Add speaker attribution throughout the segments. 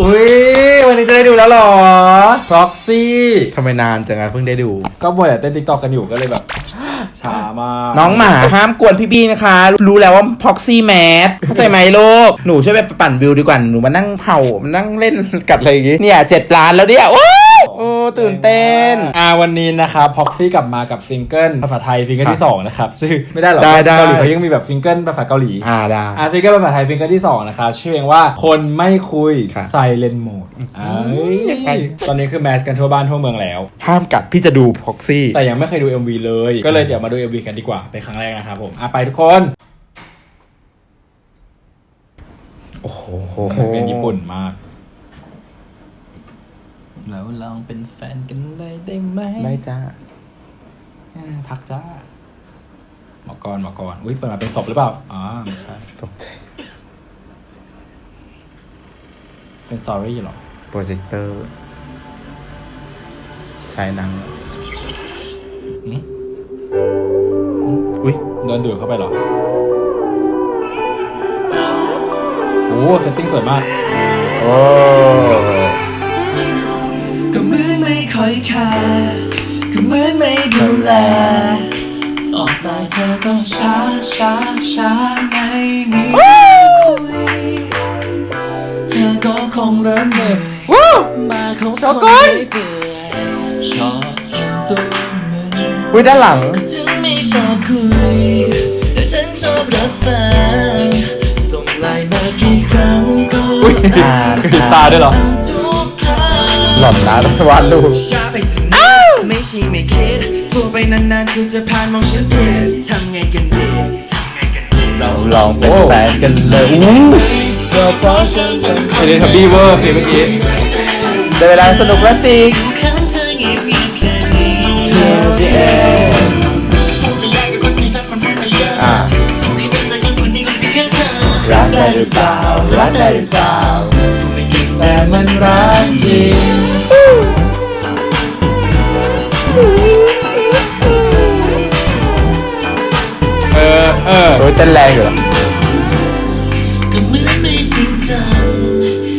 Speaker 1: อุ้ยวันนี้จะได้ดูแล้วเหรอ Proxy
Speaker 2: ทำไมนานจังอะเพิ่งได้ดู
Speaker 1: ก็บ่อยเต้นติ๊กตอกกันอยู่ก็เลยแบบ ช้ามาก
Speaker 2: น้องหมาห้ามกวนพี่บี้นะคะ รู้แล้วว่าพ็อกซี่แมสเข้าใจไหมลูก หนูช่วยไปปั่นวิวดีกว่า หนูมานั่งเผามานั่งเล่นกัดอะไรอย่างงี้ เนี่ยเจ็ดล้านแล้วเนี่ย โอ้โอ้ตื่นเต้น
Speaker 1: อ่าวันนี้นะครับ Proxy กลับมากับซิงเกิลภาษาไทยซิงเกิลที่2นะครับซึ่งไม่ได้หรอก
Speaker 2: ได้ได้
Speaker 1: เกาหลีเขายังมีแบบซิงเกิลภาษาเกาหลี
Speaker 2: อ่าได้
Speaker 1: อ่าซิงเกิลภาษาไทยซิงเกิลที่2นะครับชื่อเพลงว่าคนไม่คุย
Speaker 2: ค่ะ
Speaker 1: Silent Mode อ้าย
Speaker 2: ยังไง
Speaker 1: ตอนนี้คือแมสกันทั่วบ้านทั่วเมืองแล้ว
Speaker 2: ห้ามกัดพี่จะดูพ็อกซี่
Speaker 1: แต่ยังไม่เคยดู MV เลย ก็เลยเดี๋ยวมาดู MV กันดีกว่า เป็นครั้งแรกนะครับผมอะไปทุกคน
Speaker 2: โอ้โห
Speaker 1: เป็นญี่ปุ่นมากแล้วลองเป็นแฟนกันเลยได้ไหม
Speaker 2: ได้จ้า
Speaker 1: อ่าพักจ้าหมอกรหมอกรอุ้ยเปิดมาเป็นศพหรือเปล่าอ๋อไม่ใช่
Speaker 2: ตกใจ
Speaker 1: เป็นสตอรี่เหรอ
Speaker 2: โปรเจคเตอร์ ใช้หนัง
Speaker 1: หืม
Speaker 2: อุ้ย
Speaker 1: โดนดูดเข้าไปเหรอโอ้เซตติ้งสวยมาก
Speaker 2: โอ้
Speaker 3: ก็เหมือนไม่ค่อยแคร์ก็เหมือนไม่ดูแลตอบไลน์เธอก็ช้าช้าช้าไม่มีคุยเธอก็คงเริ่มเหนื่อยมาคบคนเรื่อยเปื่อ อน
Speaker 2: อุ้ยด้านหลัง
Speaker 3: ก็ถึงไม่ชอบคุย แต่ฉันชอบรับฟังส่งไลน์มากี่ครั้งก็
Speaker 1: อุ้ย
Speaker 3: อ่าน
Speaker 1: กระพริบตาด้วยเหรอ
Speaker 3: อ่านทุกคำ
Speaker 2: หล่อนนะวาดรูป
Speaker 3: ช้าไปสักนิดไม่ใช่ไม่คิดพูดไปนานๆเธอจะผ่านมองฉันผิดทำไงกันดีเรา
Speaker 2: ลองเป็นแฟนกันเลยอู้
Speaker 3: ก็เพราะฉันเป็น
Speaker 1: เอเดนทับบี้เวอร์ฟิล์มเมื่อกี้
Speaker 2: ได้เวลาสนุกแล้วสิ
Speaker 3: ข้า
Speaker 2: รักได้หรือเปล่า รักได้หรือเปล่า
Speaker 3: แต่มันรักจริง
Speaker 1: เออเออ
Speaker 2: โอ้ยเต้นแรงอยู่เหรอ
Speaker 3: ก็เหมือนไม่จริงจัง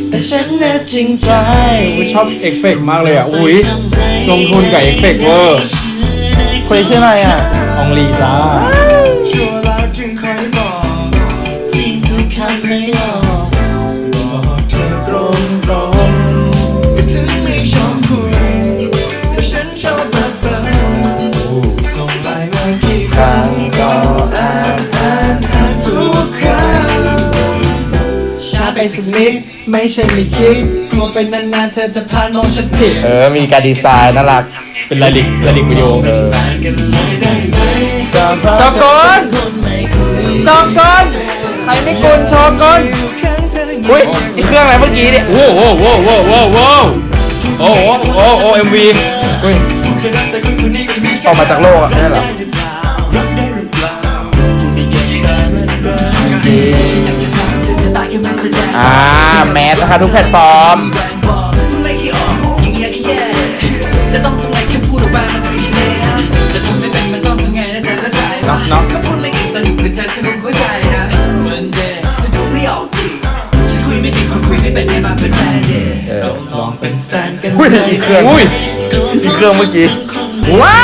Speaker 3: แต่ฉันน่ะจริงใจ
Speaker 1: อุ้ยชอบเอฟเฟกต์มากเลยอะ อุ้ยลงทุนกับเอฟเฟกต์เวอร์
Speaker 2: คนนี้ชื่ออะไรอะ
Speaker 1: องลีจ้า
Speaker 3: ชัวแล้วจึงคอยบอกจริงทุกคำไม่หลอกบอกเธอตรงตรงๆก็ถึงไม่ชอบคุยแต่ฉันชอบรับฟังส่งไลน์มากี่ครั้งก็อ่านอ่านอ่านทุกคำช้าไปสักนิดไม่ใช่ไม่คิดกลัวเป็นนานๆเธอจะผ่านมองฉันผิด
Speaker 2: เออ มีการดีไซน์น่ารัก
Speaker 1: เป็นลายลิกลายลิกวิดีโอ
Speaker 2: เออ
Speaker 3: แฟนกันเลยได้ไหมก็เพราะ
Speaker 1: ชอบก่อน
Speaker 3: ฉันเป็นคนไม่คุย
Speaker 1: ชอบก่อนใครไม่กุนชอบก่อน
Speaker 3: อยู่ข้างเธอ
Speaker 2: อุ้ยอีกเครื่องอะไรเมื่อกี้เนี่ย
Speaker 1: โว้โว้โว้โว้โว้โว้โอ้โหโอ้โอ้เอ็มวี
Speaker 2: อุ้ย
Speaker 3: เคยรักแต่คนคนนี้ก็จะมี
Speaker 2: ออกมาจากโลกอะไม่ใช่เหรอ
Speaker 3: ได้หรือเปล่ารักได้หรือเปล่าพูดไม่เก่งแต่มันก็จริงอยากจะถามเธอจะตายแค่ไม่แสดง
Speaker 2: อ่าแมสนะคะทุกแพลตฟอร์ม
Speaker 3: รื่อง อุ้ย
Speaker 2: อี
Speaker 3: กเค
Speaker 2: รื่องเมื่อกี้ ว้า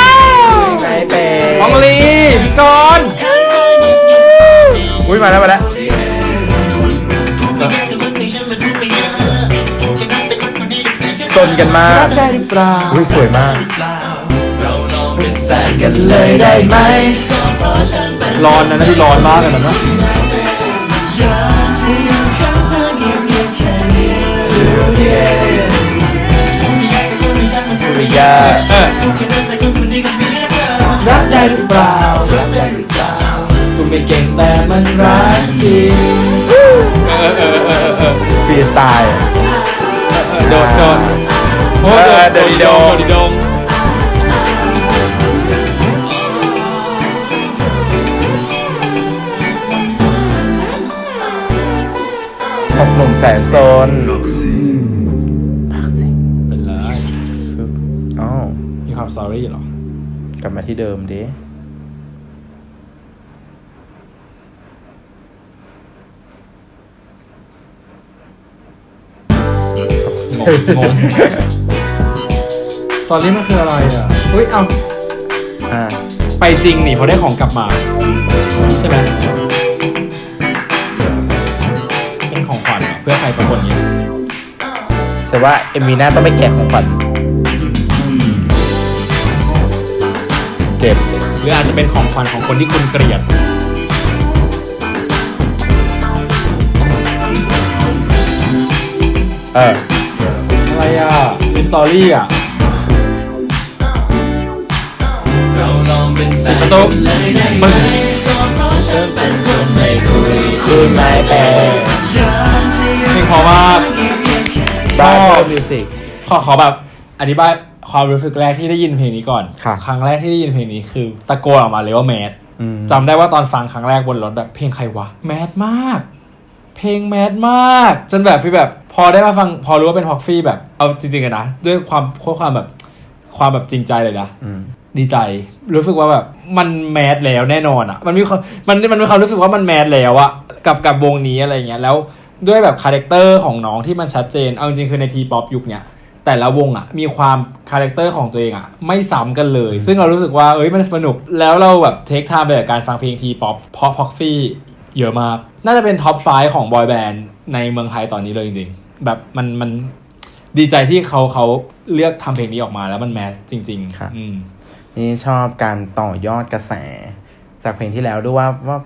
Speaker 2: วไหนเป็น
Speaker 1: อองลีพี่กรณ์
Speaker 2: อุ้ยมาแล้วมาแล้วซนกันมาก
Speaker 3: ได้หรือเปล่า
Speaker 2: อุ้ยสวยมาก
Speaker 3: เราลองเป็นแฟนกันเลยได้ไหม
Speaker 1: ร้อนนะนะที่ร้อนมากเลยนะ
Speaker 2: ริยา
Speaker 1: เออ
Speaker 3: รักได้หรือเปล่ารักได้หรือเปล่าคุณไม่เก่งแต่มันรักจริง
Speaker 1: เออเออเออเออ
Speaker 2: ฟรีสไตล์
Speaker 1: โดดโดดโอ้โดดโดดโดดโดด
Speaker 2: ของหนุ่มแสนโซน
Speaker 1: ตอรี่เหรอ
Speaker 2: กลับมาที่เดิมดิ
Speaker 1: งงงงตอนนี้มันคืออะไรอะอุ้ยเอา
Speaker 2: อ่า
Speaker 1: ไปจริงนี่เพราะได้ของกลับมา ใช่ไหมเป็นของขวัญเหรอเพื่อใครสักคนนี้
Speaker 2: แต่ว่าเอ็มวีหน้าต้องไปแกะของขวัญ เจ็บ
Speaker 1: หรืออาจจะเป็นของขวัญของคนที่คุณเกลียด
Speaker 2: เออ
Speaker 1: อะไรอะเป็นสตอรี่อะ
Speaker 3: เราลองเป็นแฟน
Speaker 1: ประตู
Speaker 3: เลยได้ไหม
Speaker 1: มัน
Speaker 3: ก็เพราะฉันเป็นคนไม่คุย
Speaker 2: คุณไม่เป็น
Speaker 3: อยากจะ
Speaker 1: เพลงเพราะมาก
Speaker 3: เงียบๆแค่
Speaker 1: ชอบ
Speaker 2: มิวสิก
Speaker 1: ขอขอแบบอธิบาย ความรู้สึกแรกที่ได้ยินเพลงนี้ก่อน
Speaker 2: ค่ะ
Speaker 1: ครั้งแรกที่ได้ยินเพลงนี้คือ ตะโกนออกมาเลยว่าแมส
Speaker 2: อืม
Speaker 1: จำได้ว่าตอนฟังครั้งแรกบนรถแบบเพลงใครวะแมสมาก เพลงแมสมาก จนแบบฟีลแบบ พอได้มาฟังพอรู้ว่าเป็นพ็อกฟี่แบบเอาจริงๆกันนะด้วยความด้วยความแบบความแบบจริงใจเลยนะ
Speaker 2: อืม
Speaker 1: ดีใจ รู้สึกว่าแบบมันแมสแล้วแน่นอนอะ่ะ มันมีความมันมันมีความรู้สึกว่ามันแมสแล้วอะกับกับวงนี้อะไรเงี้ยแล้วด้วยแบบคาแรคเตอร์ของน้องที่มันชัดเจนเอาจริงๆคือในทีป๊อปยุคเนี้ย แต่ละวงอะ่ะมีความคาแรคเตอร์ของตัวเองอะ่ะไม่ซ้ำกันเลย ซึ่งเรารู้สึกว่าเอ้ยมันสนุกแล้วเราแบบเทคไทม์ไปกับการฟังเพลงทีป๊อปเพราะพ็อกซี่เยอะมาก น่าจะเป็นท็อปไฟของบอยแบนด์ในเมืองไทยตอนนี้เลยจริงๆ แบบมันมันดีใจที่เขาเขาเลือกทำเพลงนี้ออกมาแล้วมันแมสจริง
Speaker 2: ครับ
Speaker 1: ๆอืม
Speaker 2: นี่ชอบการต่อยอดกระแส จากเพลงที่แล้วด้วยว่าว่า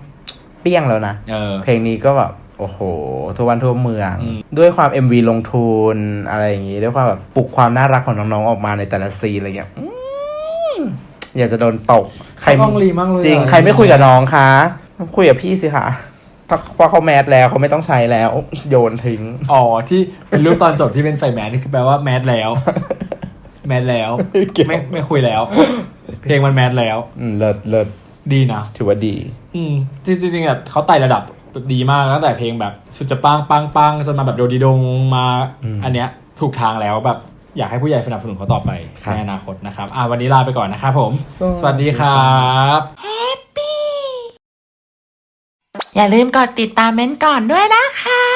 Speaker 2: เปี้ยงแล้วนะ
Speaker 1: เออ
Speaker 2: เพลงนี้ก็แบบ โอ้โหทั่ววันทั่วเมือง
Speaker 1: อืม
Speaker 2: ด้วยความ MV ลงทุนอะไรอย่างงี้ ด้วยความแบบปลุกความน่ารักของน้องๆออกมาในแต่ละซีนอะไรอย่างเงี้ยอืมอยากจะโดนตก ใคร
Speaker 1: ชอบองลีมากเลย
Speaker 2: จริง
Speaker 1: อะ
Speaker 2: ใครไม่คุยกับน้องคะ คุยกับพี่สิคะเพราะเพราะเขาแมสแล้วเขาไม่ต้องใช้แล้ว โยนทิ้ง
Speaker 1: อ๋อ ที่เป็นรูปตอนจบที่เป็นใส่แมสนี่คือแปลว่าแมสแล้ว แมสแล้ว
Speaker 2: เกี่ยว
Speaker 1: ไม่ไม่คุยแล้ว เพลงมันแมสแล้ว
Speaker 2: อืมเลิศเลิศ
Speaker 1: ดีนะ
Speaker 2: ถือว่าดี
Speaker 1: อืมจริงจริงๆแบบเขาไต่ระดับ ดีมากตั้งแต่เพลงแบบสุดจะปังปังปังจนมาแบบโดดีดงมา
Speaker 2: อืม
Speaker 1: อันเนี้ยถูกทางแล้วแบบอยากให้ผู้ใหญ่สนับสนุนเขาต่อไป
Speaker 2: ครับ
Speaker 1: ในอนาคตนะครับอ่าวันนี้ลาไปก่อนนะครับผม
Speaker 2: สวัสดี
Speaker 1: สวัสดีครับ
Speaker 4: อย่าลืมกดติดตามเม้นท์ก่อนด้วยนะคะ